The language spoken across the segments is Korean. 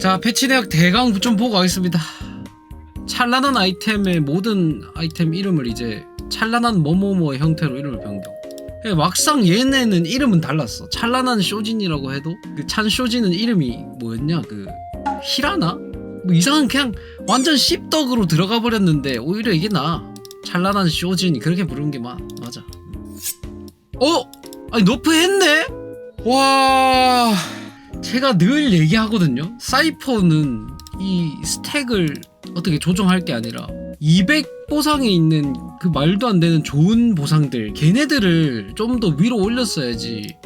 자 패치 내역 대강 좀 보고 가겠습니다. 찬란한 아이템의 모든 아이템 이름을 이제 찬란한 뭐뭐뭐의 형태로 이름을 변경 예, 막상 얘네는 이름은 달랐어. 찬란한 쇼진이라고 해도 그 찬 쇼진은 이름이 뭐였냐? 그 히라나? 뭐 이상한 그냥 완전 씹덕으로 들어가 버렸는데 오히려 이게 나아 찬란한 쇼진이 그렇게 부르는 게 마, 맞아. 어? 아니 너프 했네? 와 제가 늘 얘기하거든요. 사이퍼는 이 스택을 어떻게 조정할 게 아니라 200 보상에 있는 그 말도 안 되는 좋은 보상들 걔네들을 좀 더 위로 올렸어야지.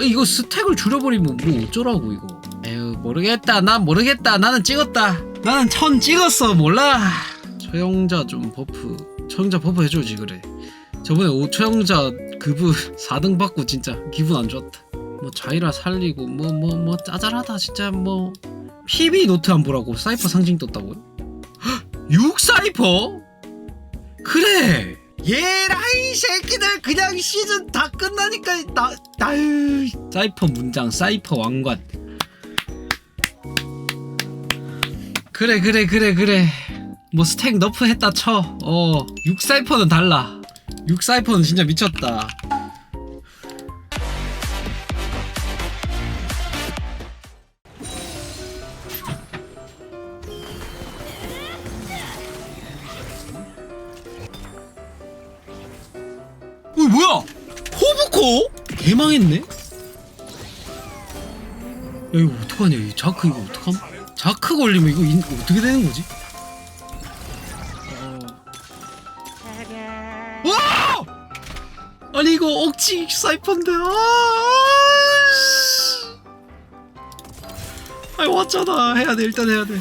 이거 스택을 줄여버리면 뭐 어쩌라고 이거? 에휴 모르겠다. 난 모르겠다. 나는 찍었다. 나는 천 찍었어. 몰라. 처형자 좀 버프. 처형자 버프 해줘야지 그래. 저번에 오 처형자 그부 4등 받고 진짜 기분 안 좋았다 뭐 자이라 살리고 뭐뭐 뭐 짜잘하다. 진짜 뭐 PB 노트 안 보라고 사이퍼 상징 떴다고요? 6 사이퍼? 그래! 얘라이 새끼들 그냥 시즌 다 끝나니까 나 나유 사이퍼 문장 사이퍼 왕관. 그래 그래 그래 그래. 뭐 스택 너프 했다 쳐어 6 사이퍼는 달라. 6 사이퍼는 진짜 미쳤다 개망했네? 야 이거 어떡하냐 이 자크 이거 어떡함? 자크 걸리면 이거 인, 어떻게 되는 거지? 어... 와! 아니 이거 억지 사이펀데 아 씨. 아이 왔잖아 해야 돼 일단 해야 돼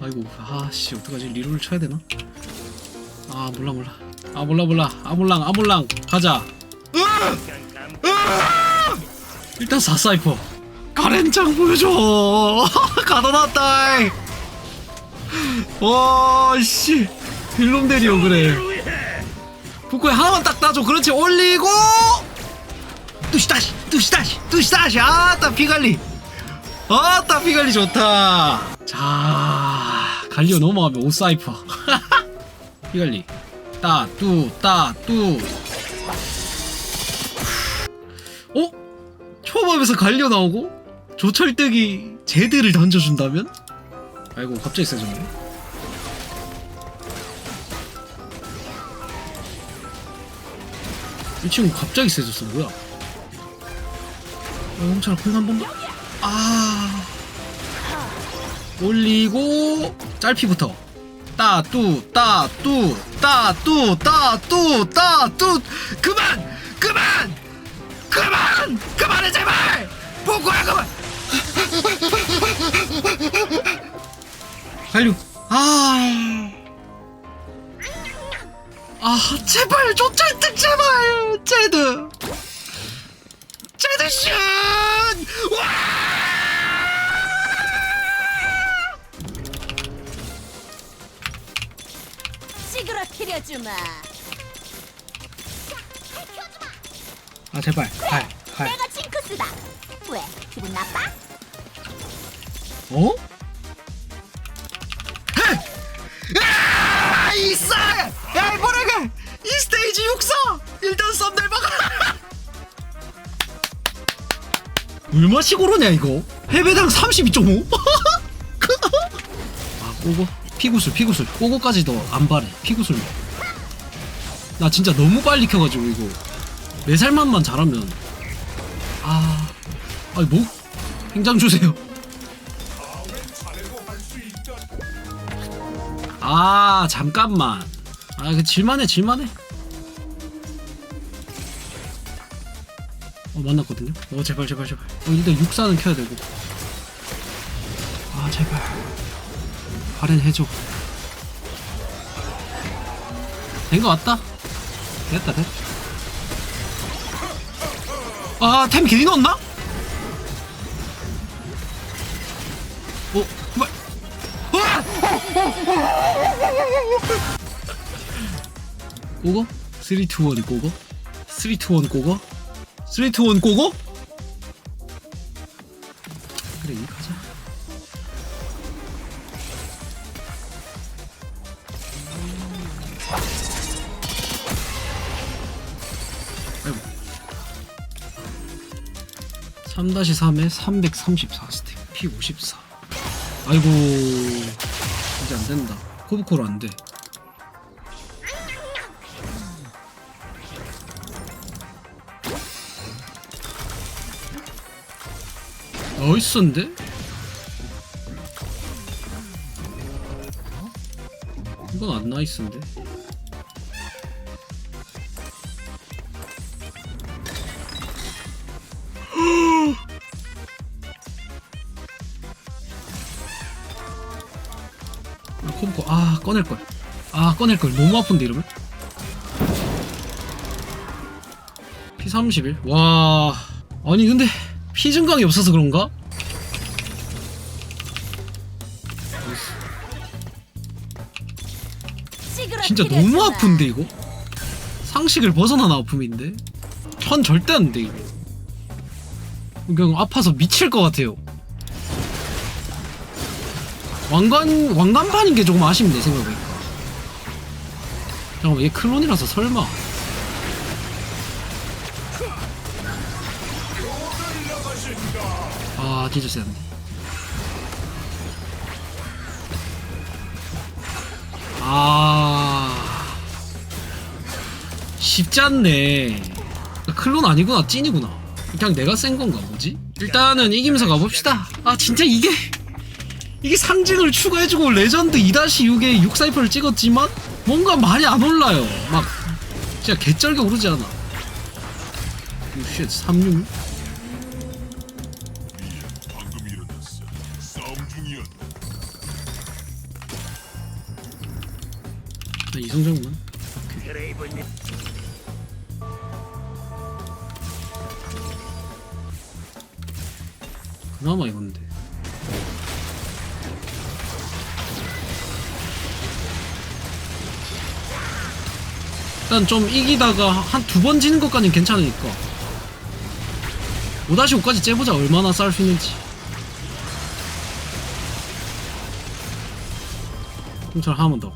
아이고 아씨 어떡하지 리롤 쳐야 되나? 아 몰라 몰라 아 몰라 몰라 아몰랑 아몰랑 가자 으아! 일단 4사이퍼. 가렌장 보여줘. 가둬놨다 와씨. 빌놈 데리오 그래. 북구에 하나만 딱 따줘. 그렇지 올리고. 뚜시다시 뚜시다시 뚜시다시. 아따 피갈리. 아따 피갈리 좋다. 자 갈리오 넘어가면 5사이퍼. 피갈리. 따뚜 따뚜 초밥에서 갈려 나오고 조철떡이 제드를 던져준다면? 아이고 갑자기 세졌네. 이 친구 갑자기 세졌어. 뭐야? 어, 홍차라 공한 번만? 아. 올리고 짤피부터. 따뚜 따뚜 따뚜 따뚜 따뚜. 그만 그만 그만해 제발 보고야 그만 갈류 아. 아 제발 조철특 제발 제드 제드 슛 와! 찌그러뜨려주마. 아 제발 갈 갈. 내가 징 크스다. 왜? 기분 나빠? 어? 아, 이싸! 야, 뭐라가! 이 스테이지 육사! 일단 썸네일 박아! 얼마씩 오르냐, 이거? 해배당 32.5? 아, 꼬고? 피구술, 피구술. 꼬고까지도 안 바래. 피구술. 나 진짜 너무 빨리 켜가지고, 이거. 네 살만만 잘하면. 아. 아니, 뭐? 행장 주세요. 아 잠깐만. 아그 질만해 질만해. 어 만났거든요. 어 제발 제발 제발. 어 일단 육사는 켜야 되고. 아 제발. 발엔 해줘. 된 거 같다? 됐다 됐다 아 템 괜히 넣었나? 어 그만 고고? 3, 2, 1 고고? 3, 2, 1 고고? 3, 2, 1 고고? 3-3에 334 스택 P54 아이고 이제 안된다 코브코로 안돼 나이스인데? 이건 안 나이스인데? 꺼낼 걸. 아 꺼낼 걸. 너무 아픈데 이러면. P31. 와 아니 근데 피 증강이 없어서 그런가? 진짜 너무 아픈데 이거? 상식을 벗어난 아픔인데? 천 절대 안돼 이거. 그냥 아파서 미칠 것 같아요. 왕관 왕관판인 게 조금 아쉽네 생각해보니까. 잠깐만 얘 클론이라서 설마. 아 진짜 세네. 아 쉽지 않네. 클론 아니구나 찐이구나. 그냥 내가 센 건가 뭐지? 일단은 이기면서 가봅시다. 아 진짜 이게 이게 상징을 추가해주고 레전드 2-6에 6사이퍼를 찍었지만 뭔가 말이 안 올라요. 막 진짜 개쩔게 오르지 않아. 쉣 36? 방금 일어났어. 싸움 중이었다. 나 이성장만. 그나마 이건데. 일단 좀 이기다가 한 두 번 지는 것까지는 괜찮으니까. 5-5까지 째보자. 얼마나 쌓을 수 있는지. 그럼 하나만 더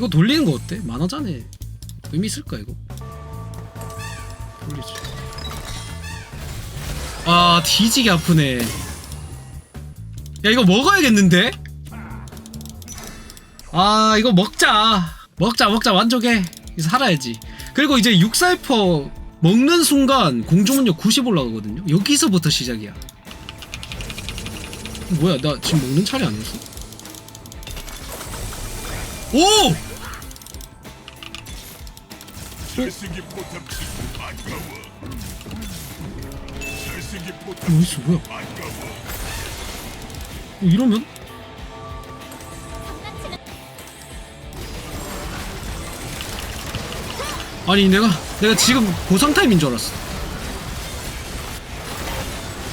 이거 돌리는 거 어때? 만화자네 의미 있을까 이거? 돌리지 아 뒤지게 아프네 야 이거 먹어야겠는데? 아 이거 먹자 먹자 먹자 만족해 이제 살아야지 그리고 이제 육살퍼 먹는 순간 공중문력 90 올라가거든요 여기서부터 시작이야 뭐야 나 지금 먹는 차례 아니었어? 오! 잘생긴 뭐야. 어, 이러면? 아니 내가 내가 지금 보상 타임인 줄 알았어.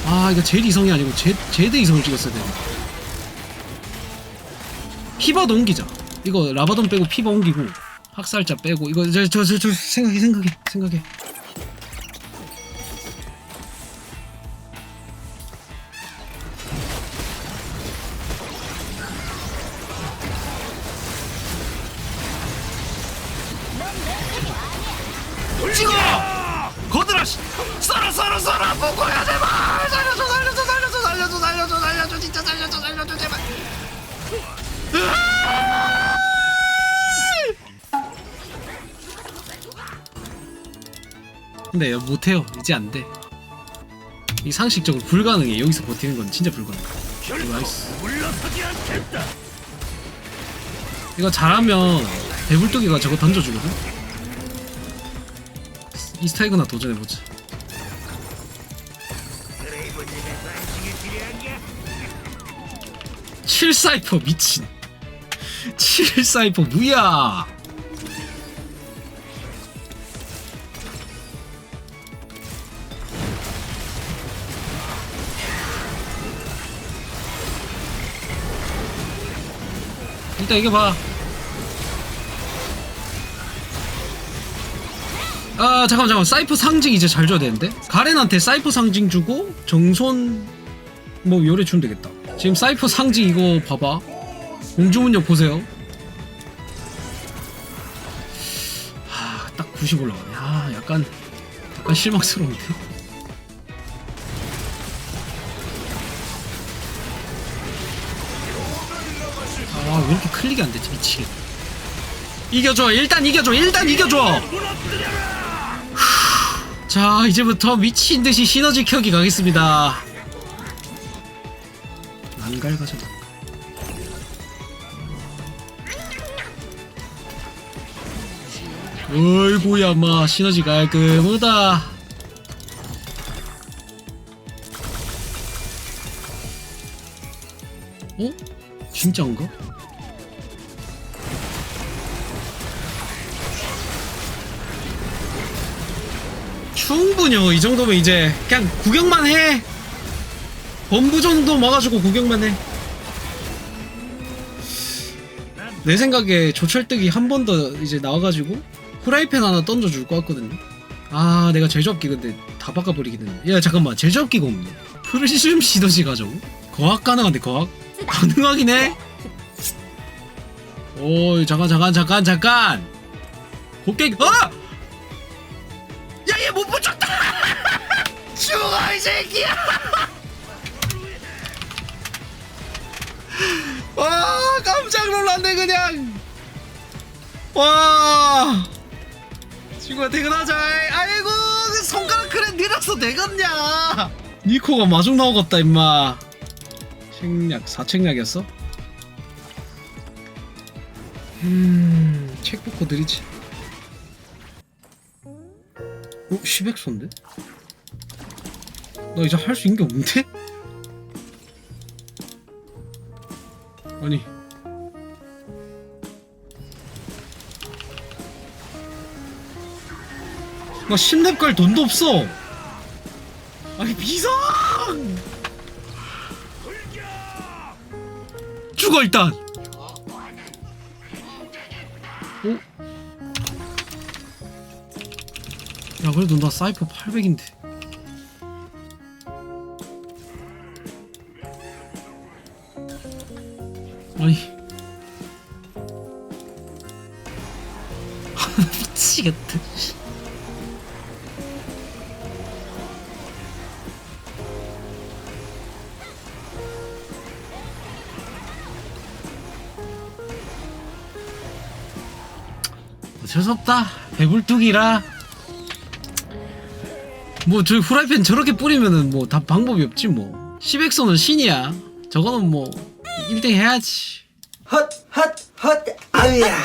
아 이거 제일 이성이 아니고 제 제드 이성을 찍었어야 되네. 피바도 옮기자. 이거 라바돈 빼고 피바 옮기고 학살자 빼고. 이거 저 저 저 저 생각해 생각해 생각해. 살려줘 살려줘 살려줘 살려줘 살려줘 진짜 살려줘 살려줘 제발. 으아! 근데 못해요. 이제 안돼. 이 상식적으로 불가능해. 여기서 버티는 건 진짜 불가능해 이거 나이스. 이거 잘하면 배불뚝이가 저거 던져주거든? 이스타이그나 도전해보자. 칠 사이퍼 미친. 칠 사이퍼 뭐야? 일단 이게 봐. 아 잠깐 잠깐 사이퍼 상징 이제 잘 줘야 되는데? 가렌한테 사이퍼 상징 주고 정손 뭐 요래 주면 되겠다. 지금 사이퍼 상징 이거 봐봐. 공주문력 보세요. 하, 딱 90 올라가네. 아 약간 약간 실망스러운데? 아 왜 이렇게 클릭이 안 되지? 미치겠네. 이겨줘. 일단 이겨줘. 일단 이겨줘. 자 이제부터 미친 듯이 시너지 켜기 가겠습니다. 난갈 가자 어이구야 마. 시너지 깔끔하다. 어? 진짜인가? 충분요. 이 정도면 이제 그냥 구경만 해. 범부 정도 막아주고 구경만 해 내 생각에 조철뜨기 한번 더 이제 나와가지고 후라이팬 하나 던져줄 것 같거든요. 아 내가 제조업기 근데 다 바꿔버리긴 했네. 야 잠깐만. 제조업기가 없네. 프리즘 시너지 가정 거학 가능한데 거학? 가능하긴 해. 오 잠깐 잠깐 잠깐 잠깐! 곱게 어! 야얘 못 붙였다! 죽어 이 새끼야! 와 깜짝 놀랐네 그냥. 와. 친구야 퇴근하자. 아이고 그 손가락 그래 내려서 되겠냐? 니코가 마중 나오겠다 임마. 책략 사책략이었어? 음 책부코 느리지 어? 10액소인데? 나 이제 할 수 있는 게 없는데? 아니 나 10렙 갈 돈도 없어 아니 비상 죽어 일단 야 그래도 나 사이퍼 800인데. 아니. 미치겠다 어쩔 수 없다. 배불뚝이라 뭐 저 후라이팬 저렇게 뿌리면은 뭐 다 방법이 없지 뭐. 시백소는 신이야. 저거는 뭐 1등 해야지. 헛, 헛, 헛, 아우야.